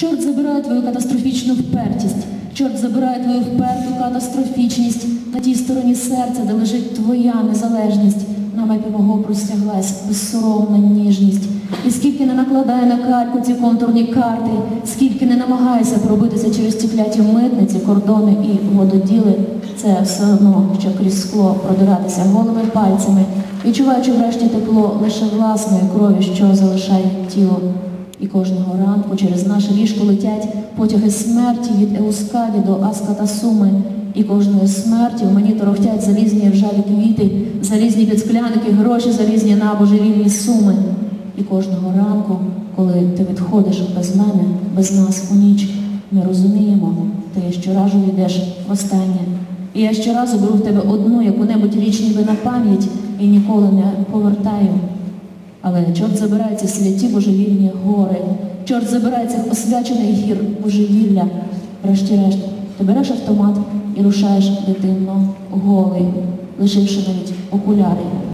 Чорт забирає твою катастрофічну впертість, чорт забирає твою вперту катастрофічність на тій стороні серця, де лежить твоя незалежність. На мапі мого простяглась безсоромна ніжність. І скільки не накладає на кальку ці контурні карти, скільки не намагається пробитися через ті кляті митниці, кордони і вододіли, це все одно, що крізь скло продиратися голими пальцями, відчуваючи врешті тепло лише власної крові, що залишає тіло. І кожного ранку через наше ліжко летять потяги смерті від Еускаді до Аската Суми. І кожної смерті в мені торохтять залізні ржаві квіти, залізні підскляники, гроші, залізні на божевільні суми. І кожного ранку, коли ти відходиш без мене, без нас у ніч, ми розуміємо, ти щоразу йдеш востаннє. І я щоразу беру в тебе одну яку-небудь річ ніби на пам'ять і ніколи не повертаю. Але чорт забирає ці святі божевільні гори, чорт забирає цих освячених гір божевілля. Врешті-решт, ти береш автомат і рушаєш дитинно голий, лишивши навіть окуляри.